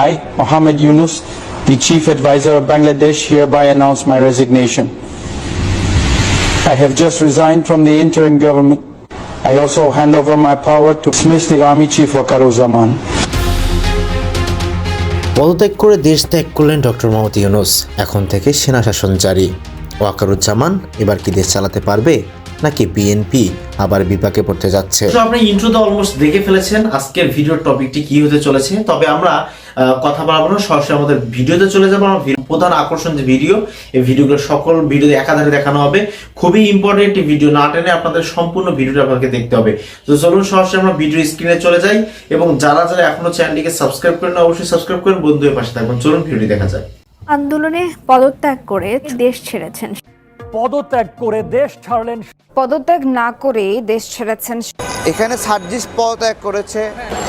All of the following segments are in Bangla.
I, Mohammed Yunus, the Chief Advisor of Bangladesh, hereby announce my resignation. I have just resigned from the interim government. I also hand over my power to dismiss the Army Chief Wakaruzaman. পদত্যাগ করে দেশ ত্যাগ করলেন ডক্টর মোহাম্মদ ইউনুস এখন থেকে সেনা শাসন জারি ওয়াকারুজ্জামান এবার কি দেশ চালাতে পারবে নাকি বিএনপি আবার বিপাকে পড়তে যাচ্ছে? তো আপনি ইন্ট্রোতে অলমোস্ট দেখে ফেলেছেন আজকের ভিডিওর টপিকটি কি হতে চলেছে? তবে আমরা কথা বলব না সরাসরি আমাদের ভিডিওতে চলে যাব। আমার প্রধান আকর্ষণ যে ভিডিও এই ভিডিওগুলো সকল ভিডিও একাধারে দেখানো হবে। খুবই ইম্পর্টেন্ট একটি ভিডিও না টেনে আপনাদের সম্পূর্ণ ভিডিওটা আপনাকে দেখতে হবে। তো চলুন সরাসরি আমরা ভিডিও স্ক্রিনে চলে যাই এবং যারা যারা এখনও চ্যানেলটিকে সাবস্ক্রাইব করেন না, অবশ্যই সাবস্ক্রাইব করেন বন্ধুদের পাশে থাকবেন চলুন ভিডিওটি দেখা যায় আন্দোলনে পদত্যাগ করে দেশ ছেড়েছেন। পদত্যাগ করে দেশ ছাড়লেন পদত্যাগ না করে দেশ ছেড়েছেন এখানে সার্জিস পদত্যাগ করেছে।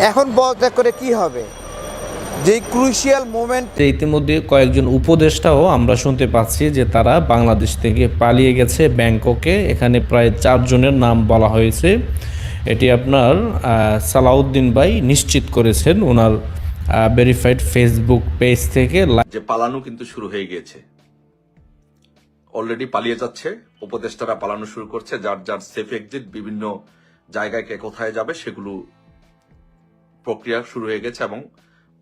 এখন পদত্যাগ করে কি হবে? যে ক্রুশিয়াল মোমেন্ট ইতিমধ্যে কয়েকজন উপদেষ্টাও আমরা শুনতে পাচ্ছি যে তারা বাংলাদেশ থেকে পালিয়ে গেছে ব্যাংককে। এখানে প্রায় চারজনের নাম বলা হয়েছে। এটি আপনার আহ, সালাউদ্দিন ভাই নিশ্চিত করেছেন। ওনার ভেরিফাইড ফেসবুক পেজ থেকে যে পালানো কিন্তু শুরু হয়ে গিয়েছে। অলরেডি পালিয়ে যাচ্ছে, উপদেষ্টারা পালানো শুরু করছে, যার যার সেফ এক্সিট বিভিন্ন জায়গায় কে কোথায় যাবে সেগুলো প্রক্রিয়া শুরু হয়ে গেছে এবং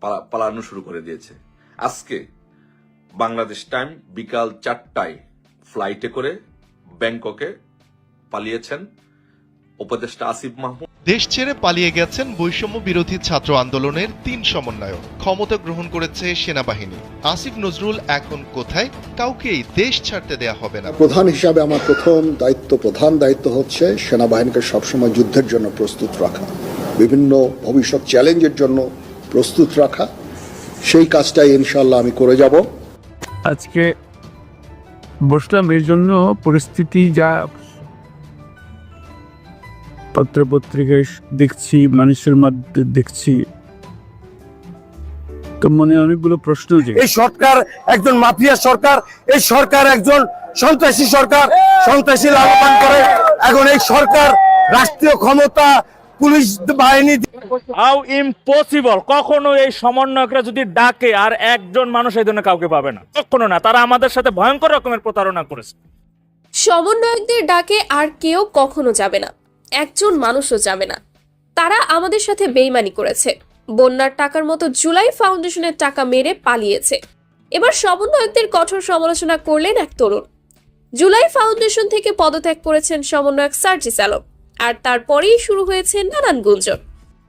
পালা- পালানো শুরু করে দিয়েছে। আজকে বাংলাদেশ টাইম বিকাল চারটায় ফ্লাইটে করে ব্যাংককে পালিয়েছেন উপদেষ্টা আসিফ মাহমুদ। দেশ ছেড়ে পালিয়ে গেছেন বৈষম্য বিরোধী ছাত্র আন্দোলনের তিন সমন্বয়ক। ক্ষমতা গ্রহণ করেছে সেনাবাহিনী। আসিফ নজরুল এখন কোথায়? কাউকেই দেশ ছাড়তে দেয়া হবে না। প্রধান হিসাবে আমার প্রথম দায়িত্ব প্রধান দায়িত্ব হচ্ছে সেনাবাহিনীকে সবসময় যুদ্ধের জন্য প্রস্তুত রাখা। বিভিন্ন ভবিষ্যৎ চ্যালেঞ্জের জন্য প্রস্তুত রাখা। সেই কাজটাই ইনশাল্লাহ আমি করে যাব। আজকে বসলাম এর জন্য পরিস্থিতি যা পত্র পত্রিকায় দেখছি মানুষের মধ্যে দেখছি। তো মনে অনেকগুলো প্রশ্ন যে এই সরকার একজন মাফিয়া সরকার এই সরকার একজন সন্ত্রাসী সরকার সন্ত্রাসী লাভবান করে। এখন এই সরকার রাষ্ট্রীয় ক্ষমতা পুলিশ বাহিনী হাউ ইম্পসিবল কখনো এই সমন্বয়করা যদি ডাকে আর একজন মানুষ এই ধরনের কাউকে পাবে না। কখনো না তারা আমাদের সাথে ভয়ঙ্কর রকমের প্রতারণা করেছে। সমন্বয়কদের ডাকে আর কেউ কখনো যাবে না। একজন মানুষও যাবে না। তারা আমাদের সাথে বেইমানি করেছে। বন্যার টাকার মতো জুলাই ফাউন্ডেশনের টাকা মেরে পালিয়েছে। এবার সমন্বয়কদের কঠোর সমালোচনা করলেন এক তরুণ। জুলাই ফাউন্ডেশন থেকে পদত্যাগ করেছেন সমন্বয়ক সার্জিস আলম। আর তারপরেই শুরু হয়েছে নানান গুঞ্জন।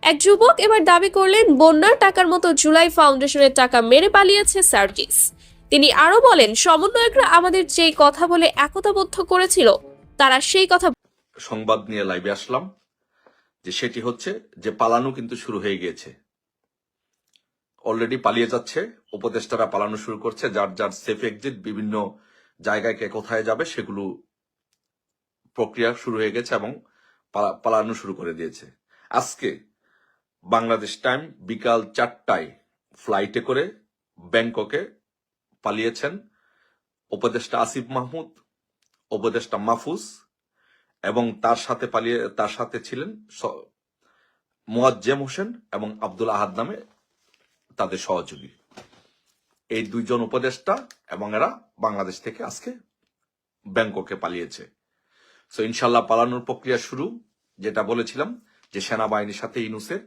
এক যুবক এবার দাবি করলেন, বন্যার টাকার মতো জুলাই ফাউন্ডেশনের টাকা মেরে পালিয়েছে সার্জিস। তিনি আরও বলেন, সমন্বয়করা আমাদের যেই কথা বলে একতাবদ্ধ করেছিল, তারা সেই কথা সংবাদ নিয়ে লাইভে আসলাম, যে সেটি হচ্ছে যে পালানো কিন্তু শুরু হয়ে গিয়েছে। অলরেডি পালিয়ে যাচ্ছে, উপদেষ্টারা পালানো শুরু করছে, যার যার সেফ এক্সিট বিভিন্ন জায়গায় কে কোথায় যাবে সেগুলো প্রক্রিয়া শুরু হয়ে গেছে এবং পালা- পালানো শুরু করে দিয়েছে। আজকে বাংলাদেশ টাইম বিকাল চারটায় ফ্লাইটে করে ব্যাংককে পালিয়েছেন উপদেষ্টা আসিফ মাহমুদ, উপদেষ্টা মাহফুজ এবং তার সাথে পালিয়ে, তার সাথে ছিলেন মোয়াজ্জেম হোসেন এবং আব্দুল আহাদ নামে তাদের সহযোগী। এই দুইজন উপদেষ্টা এবং এরা বাংলাদেশ থেকে আজকে ব্যাংককে পালিয়েছে। সো ইনশাল্লাহ পালানোর প্রক্রিয়া শুরু। যেটা বলেছিলাম যে সেনাবাহিনীর সাথে ইনুসের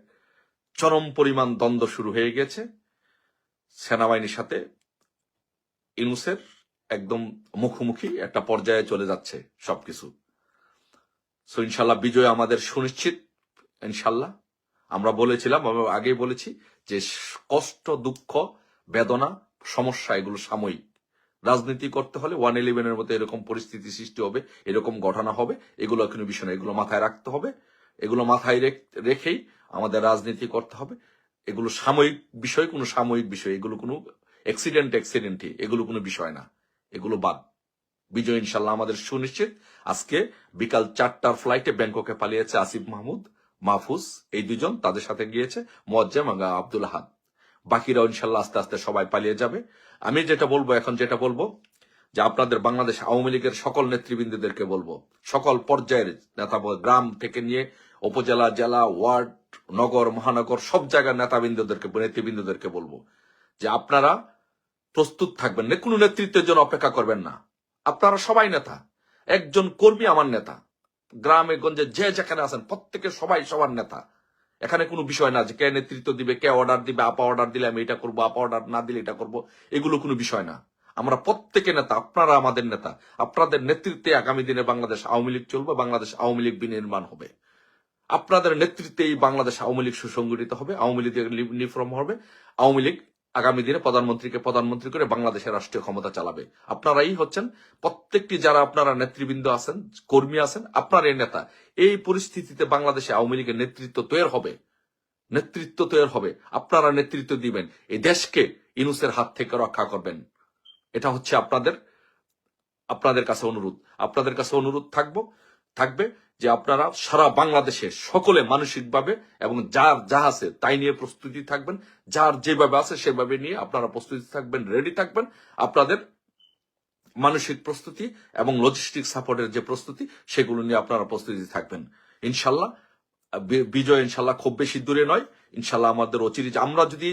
চরম পরিমাণ দ্বন্দ্ব শুরু হয়ে গেছে। সেনাবাহিনীর সাথে ইনুসের একদম মুখোমুখি একটা পর্যায়ে চলে যাচ্ছে সবকিছু। সো ইনশাল্লাহ বিজয় আমাদের সুনিশ্চিত ইনশাল্লাহ আমরা বলেছিলাম, আমরা আগেই বলেছি যে কষ্ট, দুঃখ, বেদনা, সমস্যা এগুলো সাময়িক। রাজনীতি করতে হলে ওয়ান ইলেভেনের মতো এরকম পরিস্থিতি সৃষ্টি হবে, এরকম ঘটনা হবে, এগুলো কোনো বিষয় না এগুলো মাথায় রাখতে হবে, এগুলো মাথায় রেখ- রেখেই আমাদের রাজনীতি করতে হবে। এগুলো সাময়িক বিষয়, কোনো সাময়িক বিষয়, এগুলো কোনো অ্যাক্সিডেন্ট অ্যাক্সিডেন্টই এগুলো কোনো বিষয় না, এগুলো বাদ। বিজয় ইনশাল্লাহ আমাদের সুনিশ্চিত। আজকে বিকাল চারটার ফ্লাইটে ব্যাংককে পালিয়েছে আসিফ মাহমুদ, মাহফুজ, এই দুজন তাদের সাথে গিয়েছে, মোয়াজ্জেম আব্দুল আহাদ বাকিরাও ইনশাল্লাহ আস্তে আস্তে সবাই পালিয়ে যাবে। আমি যেটা বলব, এখন যেটা বলব, যে আপনাদের বাংলাদেশ আওয়ামী লীগের সকল নেতৃবৃন্দদেরকে বলব, সকল পর্যায়ের নেতা গ্রাম থেকে নিয়ে উপজেলা, জেলা, ওয়ার্ড, নগর, মহানগর, সব জায়গার নেতাবৃন্দদেরকে, নেতৃবৃন্দদেরকে বলব, যে আপনারা প্রস্তুত থাকবেন কোনো নেতৃত্বের জন্য অপেক্ষা করবেন না। আপনারা সবাই নেতা। একজন কর্মী আমার নেতা। গ্রামে, গঞ্জে যে যেখানে আছেন, প্রত্যেকে সবাই সবার নেতা। এখানে কোনো বিষয় না যে কে নেতৃত্ব দিবে, কে অর্ডার দিবে, আপা অর্ডার দিলে আমি এটা করব, আপা অর্ডার না দিলে এটা করব, এগুলো কোনো বিষয় না। আমরা প্রত্যেকে নেতা, আপনারা আমাদের নেতা। আপনাদের নেতৃত্বে আগামী দিনে বাংলাদেশ আওয়ামী লীগ চলবে, বাংলাদেশ আওয়ামী লীগ বিনির্মাণ হবে। আপনাদের নেতৃত্বে এই বাংলাদেশ আওয়ামী লীগ সুসংগঠিত হবে, আওয়ামী লীগ নিফর্ম হবে, আওয়ামী লীগ আগামী দিনে প্রধানমন্ত্রীকে প্রধানমন্ত্রী করে বাংলাদেশের রাষ্ট্রীয় ক্ষমতা চালাবে। আপনারাই হচ্ছেন প্রত্যেকটি যারা আপনারা নেতৃবৃন্দ আছেন, কর্মী আছেন, আপনার এই নেতা, এই পরিস্থিতিতে বাংলাদেশে আওয়ামী লীগের নেতৃত্ব তৈরি হবে। নেতৃত্ব তৈরি হবে। আপনারা নেতৃত্ব দিবেন। এই দেশকে ইনুসের হাত থেকে রক্ষা করবেন। এটা হচ্ছে আপনাদের আপনাদের কাছে অনুরোধ। আপনাদের কাছে অনুরোধ থাকব, থাকবে যে আপনারা সারা বাংলাদেশে সকলে মানসিকভাবে এবং যার যা আছে তাই নিয়ে প্রস্তুতি থাকবেন, যার যেভাবে আছে সেভাবে নিয়ে আপনারা প্রস্তুতি থাকবেন রেডি থাকবেন। আপনাদের মানসিক প্রস্তুতি এবং লজিস্টিক সাপোর্টের যে প্রস্তুতি, সেগুলো নিয়ে আপনারা প্রস্তুতি থাকবেন। ইনশাল্লাহ বিজয় ইনশাল্লাহ খুব বেশি দূরে নয়। ইনশাল্লাহ আমাদের অচিরে আমরা যদি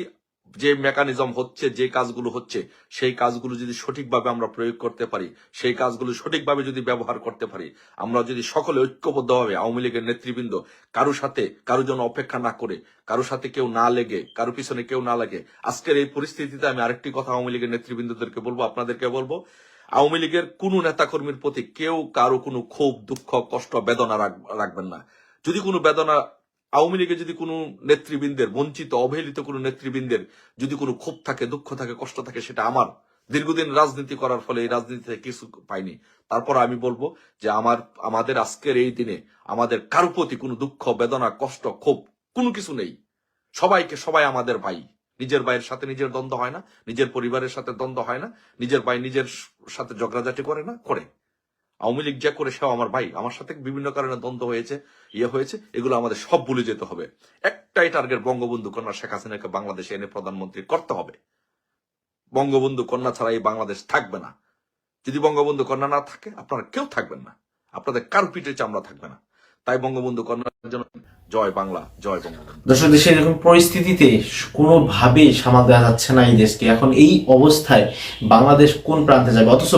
যে মেকানিজম হচ্ছে, যে কাজগুলো হচ্ছে, সেই কাজগুলো যদি সঠিকভাবে আমরা প্রয়োগ করতে পারি, সেই কাজগুলো সঠিকভাবে যদি ব্যবহার করতে পারি, আমরা যদি সকলে ঐক্যবদ্ধভাবে আওয়ামী লীগের নেতৃবৃন্দ কারও সাথে কারও জন্য অপেক্ষা না করে, কারও সাথে কেউ না লেগে, কারও পিছনে কেউ না লাগে, আজকের এই পরিস্থিতিতে আমি আরেকটি কথা আওয়ামী লীগের নেতৃবৃন্দদেরকে বলব, আপনাদেরকে বলব, আওয়ামী লীগের কোন নেতাকর্মীর প্রতি কেউ কারও কোনো ক্ষোভ, দুঃখ, কষ্ট, বেদনা রাখবেন না। যদি কোনো বেদনা আওয়ামী লীগের যদি কোনো নেতৃবৃন্দের, বঞ্চিত, অবহেলিত কোনো নেতৃবৃন্দের যদি কোনো ক্ষোভ থাকে, দুঃখ থাকে, কষ্ট থাকে, সেটা আমার। দীর্ঘদিন রাজনীতি করার ফলে এই রাজনীতিতে কিছু পাইনি। তারপর আমি বলব যে আমার, আমাদের আজকের এই দিনে আমাদের কারও প্রতি কোনো দুঃখ, বেদনা, কষ্ট, ক্ষোভ কোনো কিছু নেই। সবাইকে সবাই আমাদের ভাই। নিজের ভাইয়ের সাথে নিজের দ্বন্দ্ব হয় না, নিজের পরিবারের সাথে দ্বন্দ্ব হয় না, নিজের ভাই নিজের সাথে ঝগড়াঝাটি করে না, করে। আওয়ামী লীগ যা করে সেও আমার ভাই। আমার সাথে বিভিন্ন কারণে দ্বন্দ্ব হয়েছে ইয়ে হয়েছে, এগুলো আমাদের সব ভুলে যেতে হবে। একটাই টার্গেট বঙ্গবন্ধু কন্যা শেখ হাসিনাকে বাংলাদেশে এনে প্রধানমন্ত্রী করতে হবে। বঙ্গবন্ধু কন্যা ছাড়া এই বাংলাদেশ থাকবে না। যদি বঙ্গবন্ধু কন্যা না থাকে, আপনারা কেউ থাকবেন না। আপনাদের কার পিঠে চামড়া থাকবে না? তাই বঙ্গবন্ধু কন্যার জন্য জয় বাংলা, জয় বঙ্গবন্ধু। দর্শক, দেশের এরকম পরিস্থিতিতে কোনোভাবেই সামাল দেওয়া যাচ্ছে না এই দেশকে। এখন এই অবস্থায় বাংলাদেশ কোন প্রান্তে যাবে? অথচ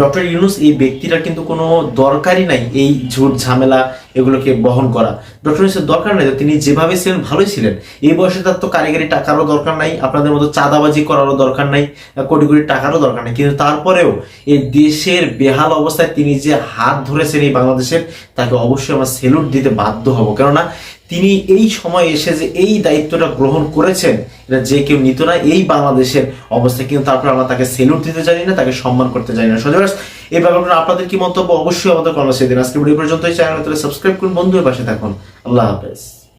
ডক্টর ইউনুস এই ব্যক্তিটার কিন্তু কোনো দরকারই নাই এই ঝুট ঝামেলা এগুলোকে বহন করা। ডক্টর ইউনুসের দরকার নাই, তিনি যেভাবে ছিলেন ভালোই ছিলেন। এই বয়সে তার তো কারিগরি টাকারও দরকার নাই, আপনাদের মতো চাঁদাবাজি করারও দরকার নাই কোটি কোটি টাকারও দরকার নাই। কিন্তু তারপরেও এই দেশের বেহাল অবস্থায় তিনি যে হাত ধরেছেন এই বাংলাদেশের, তাকে অবশ্যই আমরা সেলুট দিতে বাধ্য হব। কেননা তিনি এই সময় এসে যে এই দায়িত্বটা গ্রহণ করেছেন, এটা যে কেউ নিত না, এই বাংলাদেশের অবস্থা। কিন্তু তারপর আমরা তাকে সেলুট দিতে জানি না, তাকে সম্মান করতে জানি না। সজবাস এই ব্যাপারটা আপনাদের কি মন্তব্য? অবশ্যই আমাদের কর্মসূচি দিন। আজকে ভিডিও পর্যন্ত চ্যানেল সাবস্ক্রাইব করুন। বন্ধুর পাশে থাকুন। আল্লাহ হাফেজ।